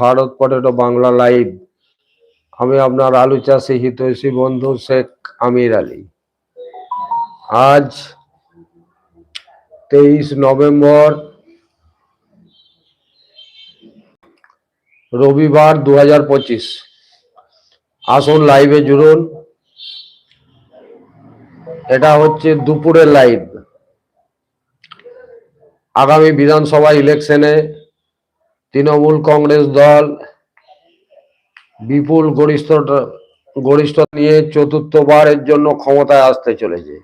Bharat potato Bangla live. আমি আপনার আলু চাষি হিতৈষী বন্ধু শেখ আমির আলী। আজ তেইশ নভেম্বর রবিবার দু হাজার পঁচিশ। আসুন লাইভে জুড়ুন। এটা হচ্ছে দুপুরের লাইভ। আগামী বিধানসভা ইলেকশনে তৃণমূল কংগ্রেস দল বিপুল গরিষ্ঠ গরিষ্ঠ নিয়ে চতুর্থবারের জন্য ক্ষমতায় আসতে চলেছে।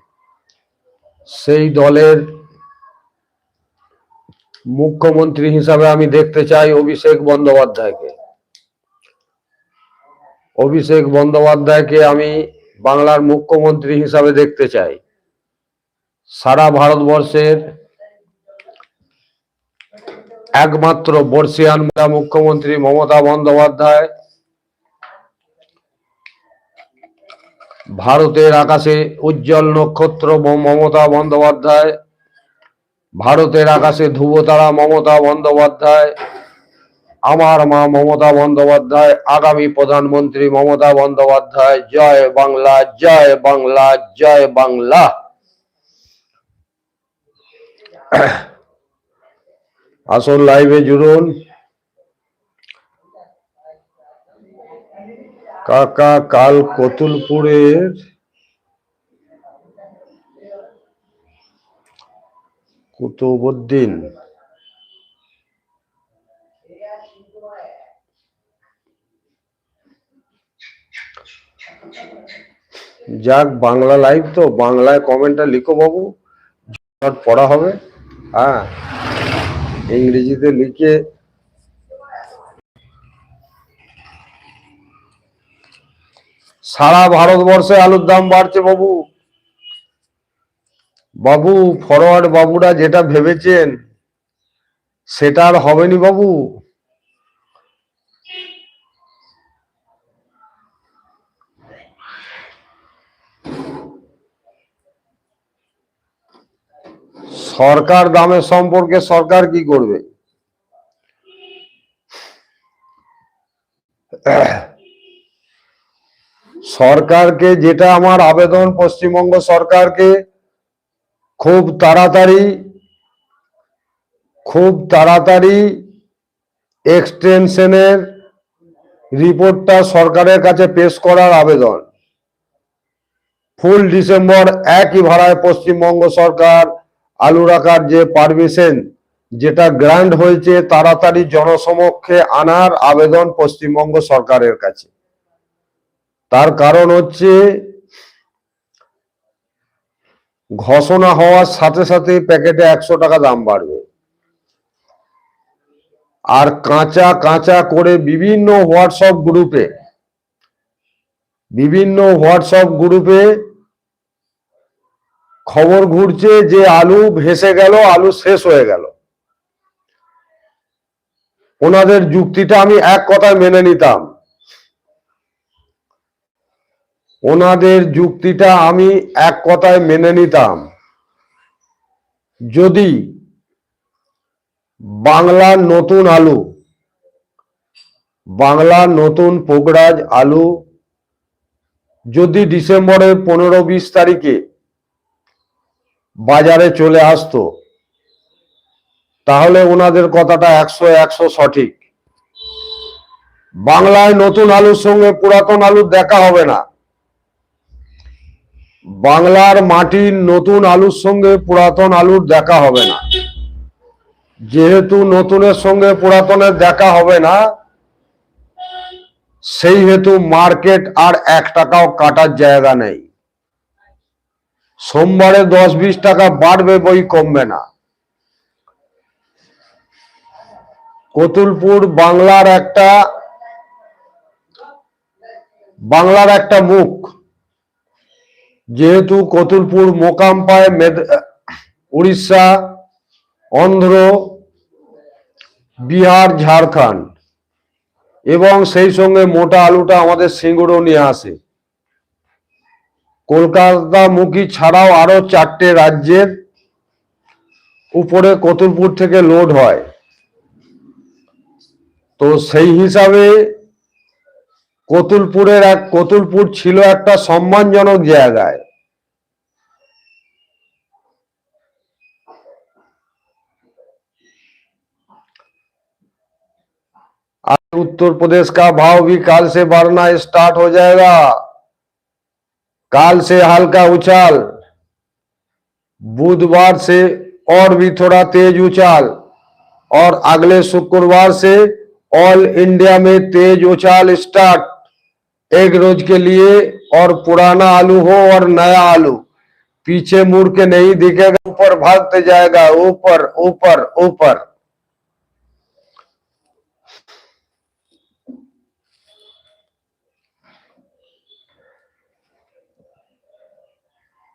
সেই দলের মুখ্যমন্ত্রী হিসাবে আমি দেখতে চাই অভিষেক বন্দ্যোপাধ্যায়কে। অভিষেক বন্দ্যোপাধ্যায়কে আমি বাংলার মুখ্যমন্ত্রী হিসাবে দেখতে চাই। সারা ভারতবর্ষের একমাত্র বর্ষিয়ান মুখ্যমন্ত্রী মমতা বন্দ্যোপাধ্যায়। ভারতের আকাশে উজ্জ্বল নক্ষত্র মমতা বন্দ্যোপাধ্যায়। ভারতের আকাশে ধ্রুবতারা মমতা বন্দ্যোপাধ্যায়। আমার মা মমতা বন্দ্যোপাধ্যায়, আগামী প্রধানমন্ত্রী মমতা বন্দ্যোপাধ্যায়। জয় বাংলা জয় বাংলা জয় বাংলা। আসল লাইভে জুড়ুন। কাকা কাল কতুলপুরের কুতুবুদ্দিন যাক, বাংলা লাইভ তো, বাংলায় কমেন্টটা লিখো বাবু। পড়া হবে। হ্যাঁ। ইংরেজিতে লিখে সারা ভারতবর্ষে আলুর দাম বাড়ছে বাবু। বাবু ফরওয়ার্ড বাবুরা যেটা ভেবেছেন, সেটা আর হবেনি বাবু। সরকার দামের সম্পর্কে সরকার কি করবে? সরকারকে যেটা আমার আবেদন, পশ্চিমবঙ্গ সরকারকে খুব তাড়াতাড়ি খুব তাড়াতাড়ি এক্সটেনশনের রিপোর্টটা সরকারের কাছে পেশ করার আবেদন। ফুল ডিসেম্বর একই ভাড়ায় পশ্চিমবঙ্গ সরকার আলু রাখার যে পারমিশন যেটা গ্র্যান্ড হয়েছে তাড়াতাড়ি জনসমক্ষে আনার আবেদন পশ্চিমবঙ্গ সরকারের কাছে। তার কারণ হচ্ছে ঘোষণা হওয়ার সাথে সাথে প্যাকেটে একশো টাকা দাম বাড়বে। আর কাঁচা কাঁচা করে বিভিন্ন হোয়াটসঅ্যাপ গ্রুপে, বিভিন্ন হোয়াটসঅ্যাপ গ্রুপে খবর ঘুরছে যে আলু ভেসে গেল, আলু শেষ হয়ে গেল। ওনাদের যুক্তিটা আমি এক কথায় মেনে নিতাম। ওনাদের যুক্তিটা আমি এক কথায় মেনে নিতাম। যদি বাংলার নতুন আলু বাংলার নতুন পোগরাজ আলু যদি ডিসেম্বরের পনেরো বিশ তারিখে বাজারে চলে আসতো, তাহলে ওনাদের কথাটা একশো একশো সঠিক। বাংলায় নতুন আলুর সঙ্গে পুরাতন আলুর দেখা হবে না। বাংলার মাটির নতুন আলুর সঙ্গে পুরাতন আলুর দেখা হবে না। যেহেতু নতুনের সঙ্গে পুরাতনের দেখা হবে না, সেই হেতু মার্কেট আর এক টাকাও কাটার জায়গা নেই। সোমবারে দশ বিশ টাকা বাড়বে বই কমবে না। কতুলপুর বাংলার একটা বাংলার একটা মুখ। যেহেতু কতুলপুর মোকাম পায় উড়িষ্যা, অন্ধ্র, বিহার, ঝাড়খণ্ড। এবং সেই সঙ্গে মোটা আলুটা আমাদের সিঙ্গুরও নিয়ে আসে। কলকাতা মুখী ছাড়াও আরো চারটে রাজ্যের উপরে কতুলপুর থেকে লোড হয় তো সেই হিসাবে কতুলপুরের এক কতুলপুর ছিল একটা সম্মানজনক জায়গায় आज उत्तर प्रदेश का भाव भी काल से बढ़ना स्टार्ट हो जाएगा काल से हल्का उछाल, बुधवार से और भी थोड़ा तेज उछाल, और अगले शुक्रवार से ऑल इंडिया में तेज उछाल स्टार्ट। एक रोज के लिए और पुराना आलू हो और नया आलू। पीछे मुड़ के नहीं दिखेगा, ऊपर भागते जाएगा, ऊपर ऊपर ऊपर।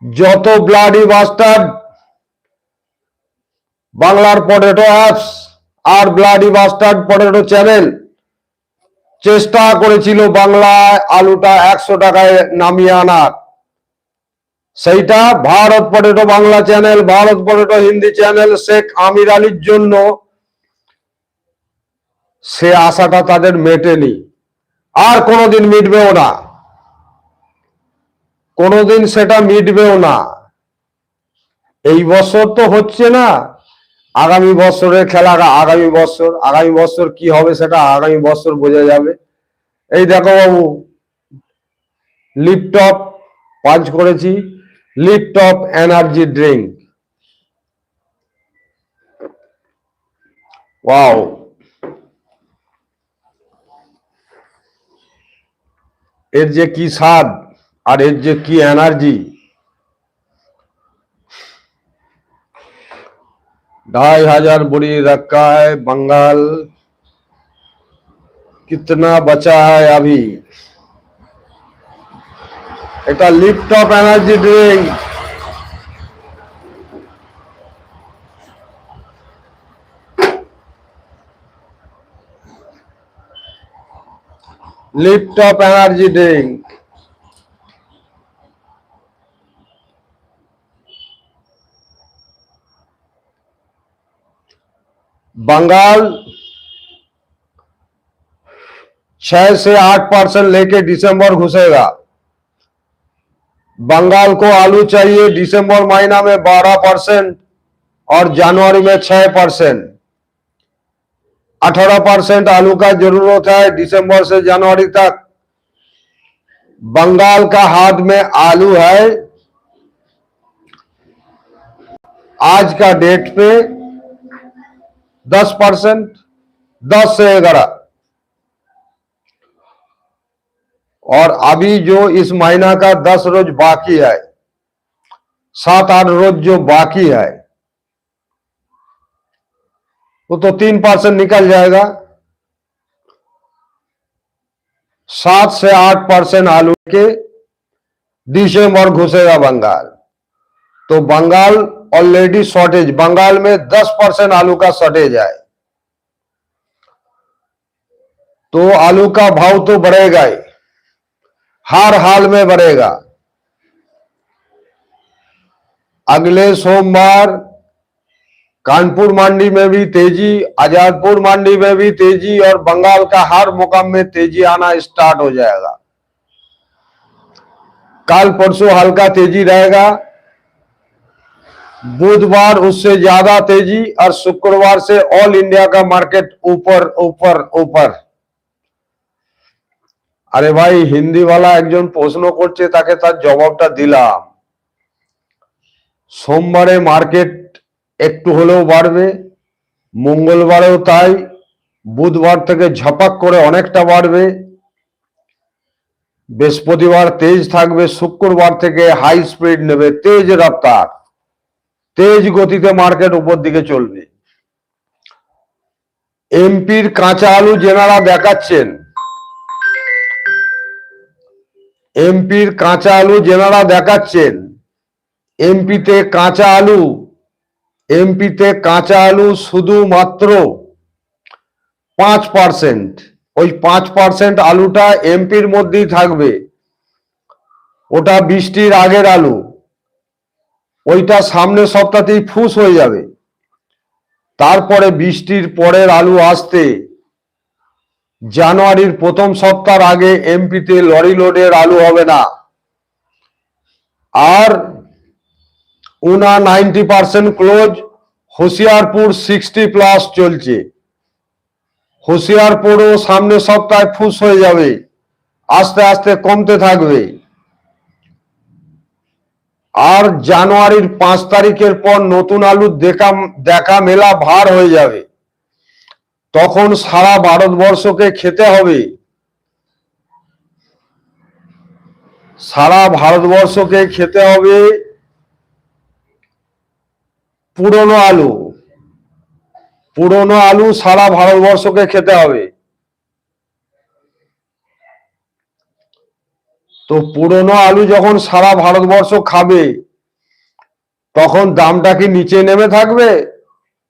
যত ব্লাডি বাস্টার্ড বাংলার পটেটো অ্যাপস আর ব্লাডি বাস্টার্ড পটেটো চ্যানেল চেষ্টা করেছিল বাংলায় আলুটা একশো টাকায় নামিয়ে আনার। সেইটা Bharat potato Bangla channel Bharat potato Hindi channel Sheikh Amir আলীর জন্য সে আশাটা তাদের মেটেনি। আর কোনোদিন মিটবেও না। কোনোদিন সেটা মিটবেও না। এই বছর তো হচ্ছে না। আগামী বছরের খেলা, আগামী বছর আগামী বছর কি হবে সেটা আগামী বছর বোঝা যাবে। এই দেখো বাবু লিপটপ পাঞ্চ করেছি। লিপটপ এনার্জি ড্রিঙ্ক ওয়াও এর যে কি স্বাদ? আর এর যে কি एनर्जी ढाई हजार बुरी रखा है बंगाल कितना बचा है अभी এটা লিপটপ energy drink লিপটপ energy drink Bengal छह से आठ परसेंट लेके दिसंबर घुसेगा। बंगाल को आलू चाहिए दिसंबर महीना में बारह परसेंट और जनवरी में छह परसेंट। अठारह परसेंट आलू का ज़रूरत है दिसंबर से जनवरी तक। बंगाल का हाथ में आलू है। आज का डेट पे दस परसेंट, दस से ग्यारह। और अभी जो इस महीना का दस रोज बाकी है, सात आठ रोज जो बाकी है, वो तो तीन परसेंट निकल जाएगा। सात से आठ परसेंट आलू के दिसंबर घुसेगा बंगाल। तो बंगाल ऑलरेडी शॉर्टेज बंगाल में 10 परसेंट आलू का शॉर्टेज है तो आलू का भाव तो बढ़ेगा ही। हर हाल में बढ़ेगा। अगले सोमवार कानपुर मंडी में भी तेज़ी, आजादपुर मंडी में भी तेज़ी और बंगाल का हर मुकाम में तेज़ी आना स्टार्ट हो जाएगा। कल परसों हल्का तेज़ी रहेगा। बुधवार उससे ज्यादा तेजी और शुक्रवार से ऑल इंडिया का मार्केट ऊपर ऊपर ऊपर আরে ভাই হিন্দিওয়ালা একজন প্রশ্ন করছে তাকে তার জবাবটা দিলাম সোমবারে মার্কেট একটু হলেও বাড়বে মঙ্গলবারেও তাই বুধবার থেকে ঝপাক করে অনেকটা বাড়বে বৃহস্পতিবার তেজ থাকবে শুক্রবার থেকে হাই স্পিড নেবে তেজ রফতার তেজ গতিতে মার্কেট উপর দিকে চলবে। এমপির কাঁচা আলু যেনারা দেখাচ্ছেন। এমপির কাঁচা আলু যেনারা দেখাচ্ছেন। এমপিতে কাঁচা আলু। এমপিতে কাঁচা আলু শুধুমাত্র পাঁচ পার্সেন্ট ওই পাঁচ পার্সেন্ট আলুটা এমপির মধ্যেই থাকবে। ওটা বৃষ্টির আগের আলু। ওইটা সামনের সপ্তাহতেই ফুস হয়ে যাবে। তারপরে বৃষ্টির পরের আলু আসতে জানুয়ারির প্রথম সপ্তাহ আগে এমপিতে লরি লোডের আলু হবে না। আর Una ninety percent close, Hoshiarpur sixty plus চলছে। হোশিয়ারপুরও সামনের সপ্তাহে ফুস হয়ে যাবে, আস্তে আস্তে কমতে থাকবে। আর জানুয়ারির পাঁচ তারিখের পর নতুন আলুর দেখা দেখা মেলা ভার হয়ে যাবে। তখন সারা ভারতবর্ষকে খেতে হবে। সারা ভারতবর্ষকে খেতে হবে পুরনো আলু। পুরনো আলু সারা ভারতবর্ষকে খেতে হবে। তো পুরনো আলু যখন সারা ভারতবর্ষ খাবে, তখন দামটা কি নিচে নেমে থাকবে?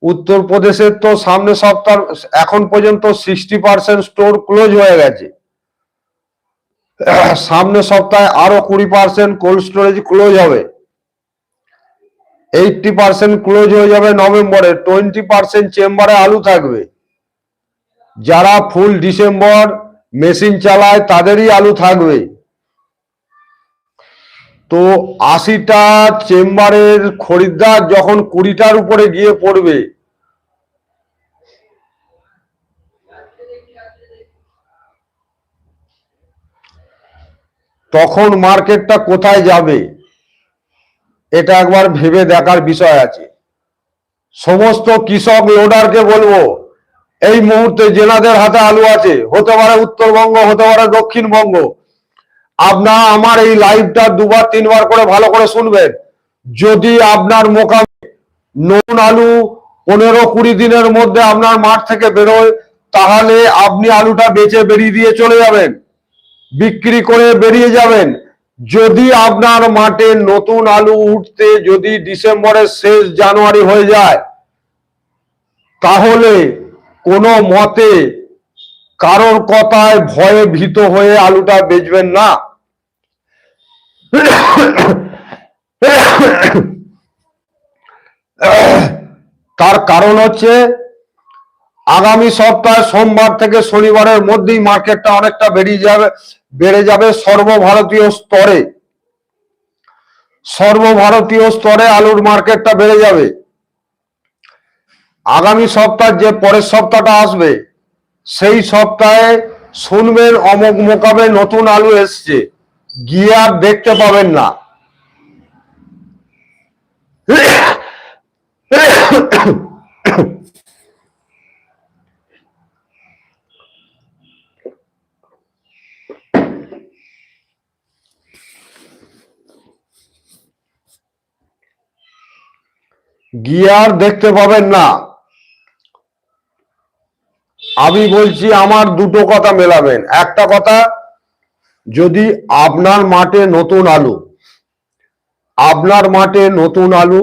উত্তরপ্রদেশের তো সামনে সপ্তাহ, এখন পর্যন্ত সিক্সটি পার্সেন্ট স্টোর ক্লোজ হয়ে গেছে। সামনে সপ্তাহে আরও কুড়ি পার্সেন্ট কোল্ড স্টোরেজ ক্লোজ হবে। এইটটি পার্সেন্ট ক্লোজ হয়ে যাবে নভেম্বরে টোয়েন্টি পার্সেন্ট চেম্বারে আলু থাকবে। যারা ফুল ডিসেম্বর মেশিন চালায়, তাদেরই আলু থাকবে। তো আশিটা চেম্বারের খরিদ্দার যখন কুড়িটার উপরে গিয়ে পড়বে, তখন মার্কেটটা কোথায় যাবে? এটা একবার ভেবে দেখার বিষয় আছে। সমস্ত কৃষক লোডারকে বলব, এই মুহূর্তে জেনাদের হাতে আলু আছে, হতে পারে উত্তরবঙ্গ, হতে পারে দক্ষিণবঙ্গ আপনার আমার এই লাইভটা দুবার, তিনবার করে ভালো করে শুনবেন। যদি আপনার মোকামে নুন, আলু পনেরো কুড়ি দিনের মধ্যে আপনার মাঠ থেকে বেরোয়, তাহলে আপনি আলুটা বেচে বেরিয়ে দিয়ে চলে যাবেন। বিক্রি করে বেরিয়ে যাবেন। যদি আপনার মাঠে নতুন আলু উঠতে যদি ডিসেম্বরের শেষ জানুয়ারি হয়ে যায়, তাহলে কোনো মতে কারোর কথায় ভয়ে ভীত হয়ে আলুটা বেচবেন না। তার কারণ হচ্ছে আগামী সপ্তাহে সোমবার থেকে শনিবারের মধ্যেই মার্কেটটা অনেকটা বেরিয়ে যাবে, বেড়ে যাবে সর্বভারতীয় স্তরে। সর্বভারতীয় স্তরে আলুর মার্কেটটা বেড়ে যাবে। আগামী সপ্তাহ যে পরের সপ্তাহটা আসবে, সেই সপ্তাহে শুনবেন অমুক মোকাবে নতুন আলু এসছে। গিয়ে আর দেখতে পাবেন না। গিয়ার দেখতে পাবেন না। আমি বলছি, আমার দুটো কথা মেলাবেন। একটা কথা যদি আপনার মাঠে নতুন আলু, আপনার মাঠে নতুন আলু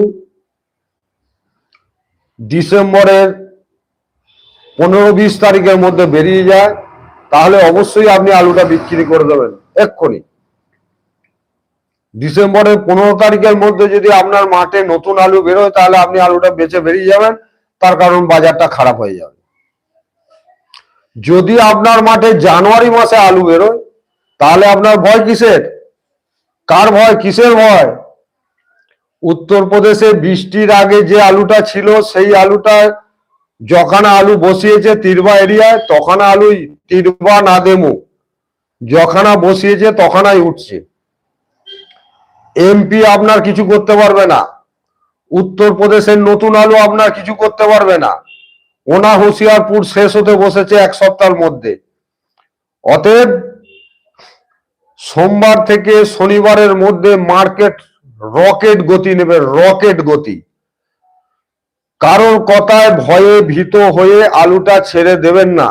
ডিসেম্বরের পনেরো বিশ তারিখের মধ্যে বেরিয়ে যায়, তাহলে অবশ্যই আপনি আলুটা বিক্রি করে দেবেন, এক্ষুনি। ডিসেম্বরের পনেরো তারিখের মধ্যে যদি আপনার মাঠে নতুন আলু বেরোয়, তাহলে আপনি আলুটা বেচে বেরিয়ে যাবেন, তার কারণ বাজারটা খারাপ হয়ে যাবে। যদি আপনার মাঠে জানুয়ারি মাসে আলু বেরোয় তাহলে আপনার ভয় কিসের? কার ভয়? কিসের ভয়? উত্তরপ্রদেশে বৃষ্টির আগে যে আলুটা ছিল, সেই আলুটা যখানা আলু বসিয়েছে তিরবা এরিয়ায়, তখানা আলু তিরবা না দেমু। যখানা বসিয়েছে, তখানাই উঠছে। এমপি আপনার কিছু করতে পারবে না। উত্তরপ্রদেশের নতুন আলু আপনার কিছু করতে পারবে না। ওনা হুশিয়ারপুর শেষ হতে বসেছে এক সপ্তাহের মধ্যে। অতএব সোমবার থেকে শনিবারের মধ্যে মার্কেট রকেট গতি নেবে, রকেট গতি। কারোর কথায় ভয়ে ভীত হয়ে আলুটা ছেড়ে দেবেন না।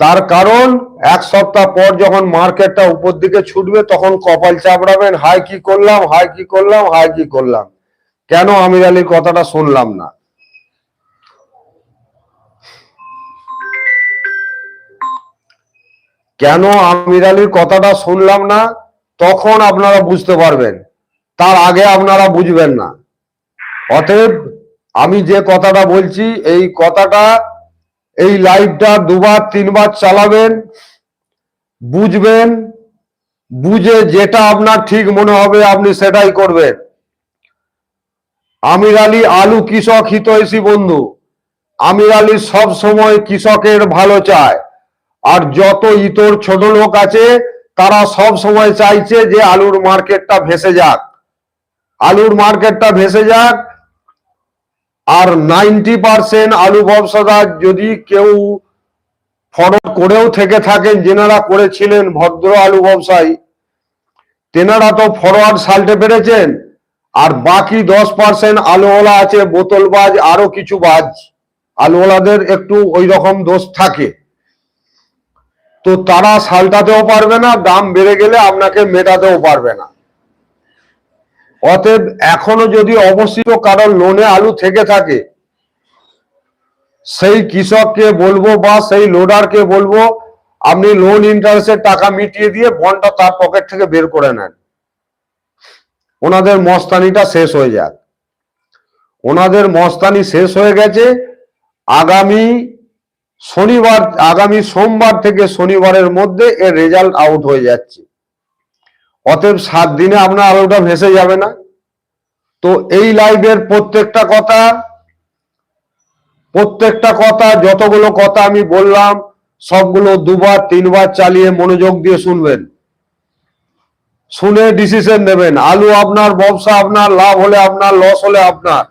তার কারণ, এক সপ্তাহ পর যখন মার্কেটটা উপর দিকে ছুটবে, তখন কপাল চাপড়াবেন হাই কি করলাম হাই কি করলাম হাই কি করলাম। কেন আমির আলীর কথাটা শুনলাম না? কেন আমির আলীর কথাটা শুনলাম না? তখন আপনারা বুঝতে পারবেন। তার আগে আপনারা বুঝবেন না। অতএব আমি যে কথাটা বলছি, এই কথাটা এই লাইভটা দুবার, তিনবার চালাবেন, বুঝবেন, বুঝে যেটা আপনার ঠিক মনে হবে আপনি সেটাই করবেন। আমির আলী আলু কৃষক হিতৈষী বন্ধু। আমির আলী সব সময় কৃষকের ভালো চায়। আর যত ইতর ছোট লোক আছে, তারা সব সময় চাইছে যে আলুর মার্কেটটা ভেসে যাক। আলুর মার্কেটটা ভেসে যাক আর নাইনটি পার্সেন্ট আলু ব্যবসাদার যদি কেউ ফরওয়ার্ড করেও থেকে থাকেন, যেনারা করেছিলেন ভদ্র আলু ব্যবসায়ী, তেনারা তো ফরওয়ার্ড সাল্টে পেরেছেন, আর বাকি দশ পার্সেন্ট আলুওয়ালা আছে, বোতলবাজ আরও কিছু বাজ, আলুওয়ালাদের একটু ওই রকম দোষ থাকে। তো তারা সালটাতেও পারবে না, দাম বেড়ে গেলে আপনাকে মেটাতেও পারবে না। অতএব এখনও যদি অবস্থিত কারণ লোনে আলু থেকে থাকে, সেই কৃষককে বলব বা সেই লোডারকে বলব, আপনি লোন ইন্টারেস্টের টাকা মিটিয়ে দিয়ে বন্ডটা তার পকেট থেকে বের করে নেন। ওনাদের মস্তানিটা শেষ হয়ে যাক। ওনাদের মস্তানি শেষ হয়ে গেছে। আগামী শনিবার, আগামী সোমবার থেকে শনিবারের মধ্যে এর রেজাল্ট আউট হয়ে যাচ্ছে। অতএব সাত দিনে আপনার আলোটা ভেসে যাবে না। তো এই লাইভের প্রত্যেকটা কথা প্রত্যেকটা কথা, যতগুলো কথা আমি বললাম, সবগুলো দুবার, তিনবার চালিয়ে মনোযোগ দিয়ে শুনবেন। শুনে ডিসিশন নেবেন। আলু আপনার, ব্যবসা আপনার, লাভ হলে আপনার লস হলে আপনার।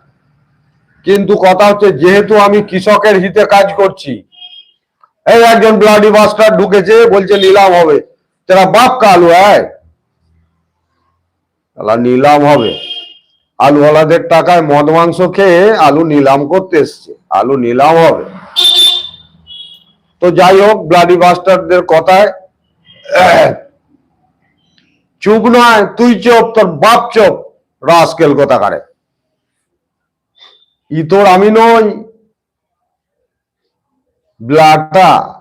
কিন্তু কথা হচ্ছে, যেহেতু আমি কৃষকের হিতে কাজ করছি এই একজন ব্লাডি মাস্টার ঢুকেছে, বলছে, নিলাম হবে। তেরা বাপ কা আলু হ্যায় তাহলে নিলাম হবে। আলুওয়ালাদের টাকায় মদ, মাংস খেয়ে আলু নিলাম করতে এসছে। আলু নিলাম হবে। তো যাই হোক ব্লাডি মাস্টারদের কথায়, চুপ নয়, তুই চোপ, তোর বাপ চোপ রাস্কেল কথা কারে ই তোর আমি নই ব্লাটা।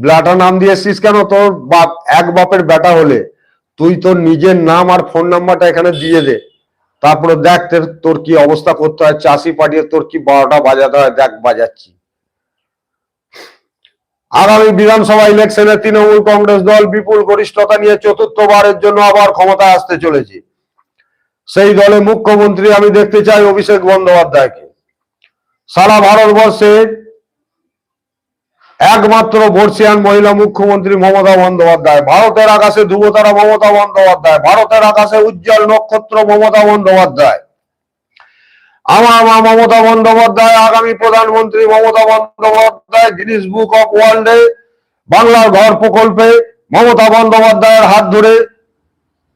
ব্লাটা নাম দিয়েছিস কেন? তোর বাপ, এক বাপের বেটা হলে। তুই তোর নিজের নাম আর ফোন নাম্বারটা এখানে দিয়ে দে। তারপরে দেখ তোর- কি অবস্থা করতে হয়, চাষি পাঠিয়ে তোর কি বারোটা বাজাতে হয়, দেখ বাজাচ্ছি। আগামী বিধানসভা ইলেকশনে তৃণমূল কংগ্রেস দল বিপুল গরিষ্ঠতা নিয়ে চতুর্থবারের জন্য আবার ক্ষমতায় আসতে চলেছে। সেই দলে মুখ্যমন্ত্রী আমি দেখতে চাই অভিষেক বন্দ্যোপাধ্যায়কে। সারা ভারতবর্ষে একমাত্র বর্ষিয়ান মহিলা মুখ্যমন্ত্রী মমতা বন্দ্যোপাধ্যায়। ভারতের আকাশে ধ্রুবতারা মমতা বন্দ্যোপাধ্যায়। ভারতের আকাশে উজ্জ্বল নক্ষত্র মমতা বন্দ্যোপাধ্যায়। আমার মা মমতা বন্দ্যোপাধ্যায়, আগামী প্রধানমন্ত্রী Mamata Bandyopadhyay, Guinness book of ওয়ার্ল্ডে, বাংলার ঘর প্রকল্পে মমতা বন্দ্যোপাধ্যায়ের হাত ধরে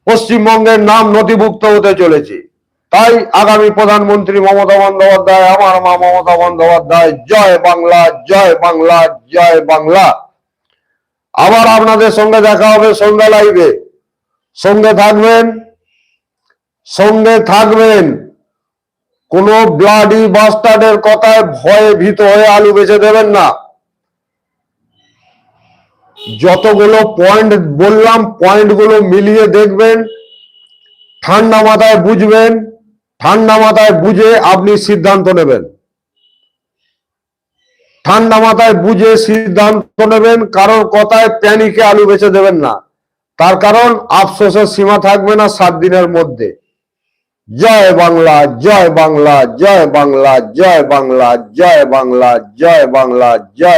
পশ্চিমবঙ্গের নাম নথিভুক্ত হতে চলেছে। তাই আগামী প্রধানমন্ত্রী মমতা বন্দ্যোপাধ্যায়, আমার মা মমতা বন্দ্যোপাধ্যায়, জয় বাংলা জয় বাংলা জয় বাংলা। আবার আপনাদের সঙ্গে দেখা হবে সন্ধ্যা লাইভে সঙ্গে থাকবেন সঙ্গে থাকবেন। কোন ব্লাডি বাস্টার্ডের কথায় ভয়ে ভীত হয়ে আলু বেচে দেবেন না। যতগুলো পয়েন্ট বললাম পয়েন্টগুলো মিলিয়ে দেখবেন, ঠান্ডা মাথায় বুঝবেন ঠান্ডা মাথায় বুঝে আপনি সিদ্ধান্ত নেবেন। ঠান্ডা মাথায় বুঝে সিদ্ধান্ত নেবেন, কারোর কথায় প্যানিকে আলু বেচে দেবেন না। তার কারণ আফসোসের সীমা থাকবে না সাত দিনের মধ্যে। জয় বাংলা জয় বাংলা জয় বাংলা জয় বাংলা জয় বাংলা জয় বাংলা, জয়